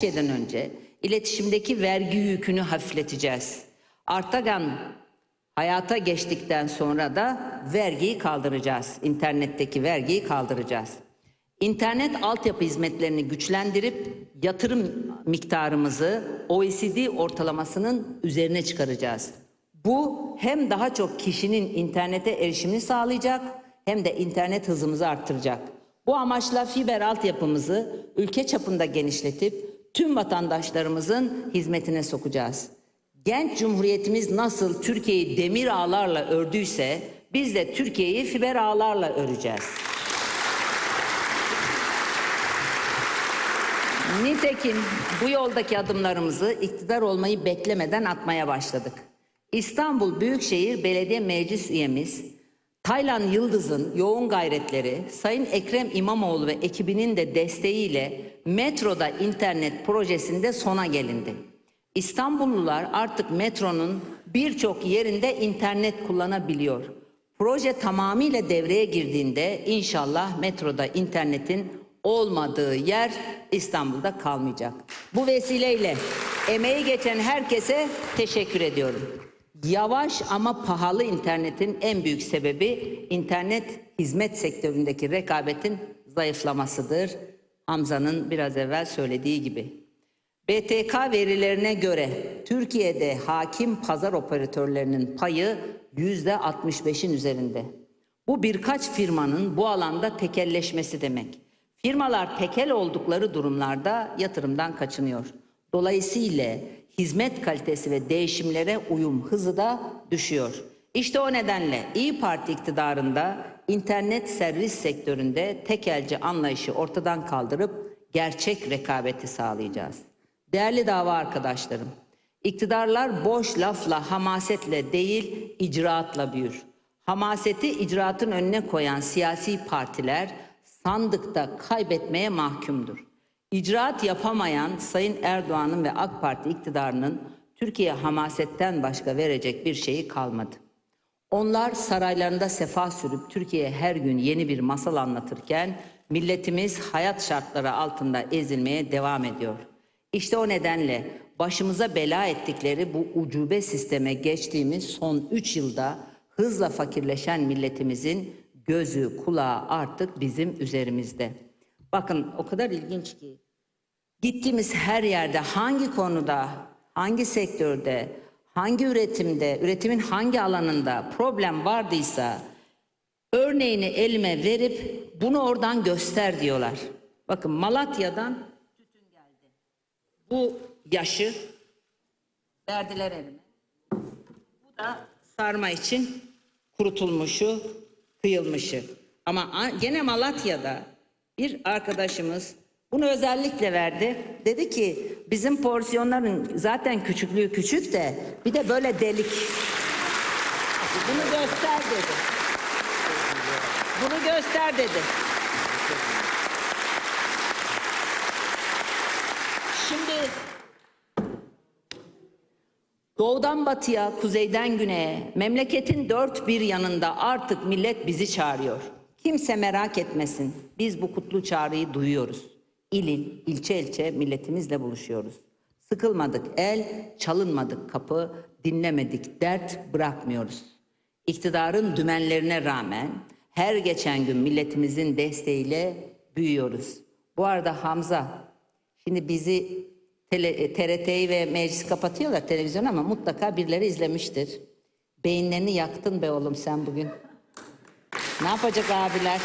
şeyden önce iletişimdeki vergi yükünü hafifleteceğiz. Artagan hayata geçtikten sonra da vergiyi kaldıracağız. İnternetteki vergiyi kaldıracağız. İnternet altyapı hizmetlerini güçlendirip yatırım miktarımızı OECD ortalamasının üzerine çıkaracağız. Bu hem daha çok kişinin internete erişimini sağlayacak hem de internet hızımızı arttıracak. Bu amaçla fiber altyapımızı ülke çapında genişletip tüm vatandaşlarımızın hizmetine sokacağız. Genç Cumhuriyetimiz nasıl Türkiye'yi demir ağlarla ördüyse biz de Türkiye'yi fiber ağlarla öreceğiz. Nitekim bu yoldaki adımlarımızı iktidar olmayı beklemeden atmaya başladık. İstanbul Büyükşehir Belediye Meclis üyemiz Taylan Yıldız'ın yoğun gayretleri, Sayın Ekrem İmamoğlu ve ekibinin de desteğiyle metroda internet projesinde sona gelindi. İstanbullular artık metronun birçok yerinde internet kullanabiliyor. Proje tamamıyla devreye girdiğinde inşallah metroda internetin olmadığı yer İstanbul'da kalmayacak. Bu vesileyle emeği geçen herkese teşekkür ediyorum. Yavaş ama pahalı internetin en büyük sebebi internet hizmet sektöründeki rekabetin zayıflamasıdır. Hamza'nın biraz evvel söylediği gibi. BTK verilerine göre Türkiye'de hakim pazar operatörlerinin payı yüzde 65'in üzerinde. Bu birkaç firmanın bu alanda tekelleşmesi demek. Firmalar tekel oldukları durumlarda yatırımdan kaçınıyor. Dolayısıyla hizmet kalitesi ve değişimlere uyum hızı da düşüyor. İşte o nedenle İyi Parti iktidarında internet servis sektöründe tekelci anlayışı ortadan kaldırıp gerçek rekabeti sağlayacağız. Değerli dava arkadaşlarım, iktidarlar boş lafla, hamasetle değil, icraatla büyür. Hamaseti icraatın önüne koyan siyasi partiler sandıkta kaybetmeye mahkumdur. İcraat yapamayan Sayın Erdoğan'ın ve AK Parti iktidarının Türkiye hamasetten başka verecek bir şeyi kalmadı. Onlar saraylarında sefa sürüp Türkiye'ye her gün yeni bir masal anlatırken milletimiz hayat şartları altında ezilmeye devam ediyor. İşte o nedenle başımıza bela ettikleri bu ucube sisteme geçtiğimiz son 3 yılda hızla fakirleşen milletimizin gözü, kulağı artık bizim üzerimizde. Bakın o kadar ilginç ki gittiğimiz her yerde hangi konuda, hangi sektörde, hangi üretimde, üretimin hangi alanında problem vardıysa örneğini elime verip bunu oradan göster diyorlar. Bakın Malatya'dan tütün geldi. Bu yaşı verdiler elime. Bu da sarma için kurutulmuşu, kıyılmışı. Ama gene Malatya'da bir arkadaşımız bunu özellikle verdi. Dedi ki bizim porsiyonların zaten küçüklüğü küçük de bir de böyle delik. Bunu göster dedi. Bunu göster dedi. Şimdi Doğudan batıya, kuzeyden güneye, memleketin dört bir yanında artık millet bizi çağırıyor. Kimse merak etmesin. Biz bu kutlu çağrıyı duyuyoruz. İl il, ilçe ilçe milletimizle buluşuyoruz. Sıkılmadık el, çalınmadık kapı, dinlemedik dert bırakmıyoruz. İktidarın dümenlerine rağmen her geçen gün milletimizin desteğiyle büyüyoruz. Bu arada Hamza, şimdi bizi tele, TRT'yi ve meclisi kapatıyorlar televizyon ama mutlaka birileri izlemiştir. Beyinlerini yaktın be oğlum sen bugün. Ne yapacak abiler?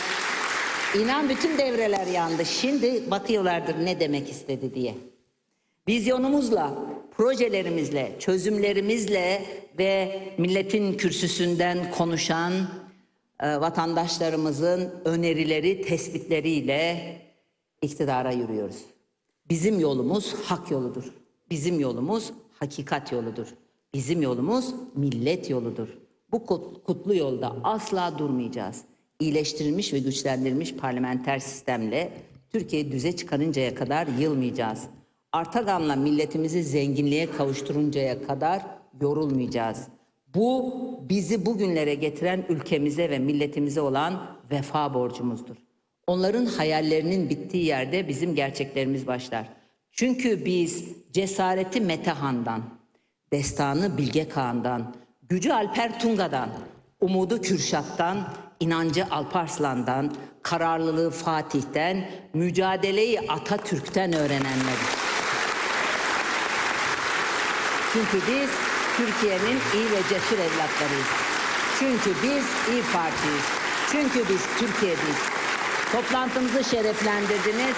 İnan bütün devreler yandı. Şimdi bakıyorlardır ne demek istedi diye. Vizyonumuzla, projelerimizle, çözümlerimizle ve milletin kürsüsünden konuşan e, vatandaşlarımızın önerileri, tespitleriyle iktidara yürüyoruz. Bizim yolumuz hak yoludur. Bizim yolumuz hakikat yoludur. Bizim yolumuz millet yoludur. Bu kut- kutlu yolda asla durmayacağız. İyileştirilmiş ve güçlendirilmiş parlamenter sistemle Türkiye'yi düze çıkarıncaya kadar yılmayacağız. Artagan'la milletimizi zenginliğe kavuşturuncaya kadar yorulmayacağız. Bu bizi bugünlere getiren ülkemize ve milletimize olan vefa borcumuzdur. Onların hayallerinin bittiği yerde bizim gerçeklerimiz başlar. Çünkü biz cesareti Metehan'dan, destanı Bilge Kağan'dan, gücü Alper Tunga'dan, umudu Kürşat'tan, inancı Alparslan'dan, kararlılığı Fatih'ten, mücadeleyi Atatürk'ten öğrenenleriz. Çünkü biz Türkiye'nin iyi ve cesur evlatlarıyız. Çünkü biz İyi Parti'yiz. Çünkü biz Türkiye'deyiz. Toplantımızı şereflendirdiniz.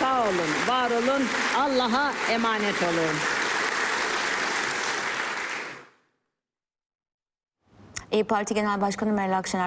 Sağ olun, var olun. Allah'a emanet olun. İyi Parti Genel Başkanı Meral Akşener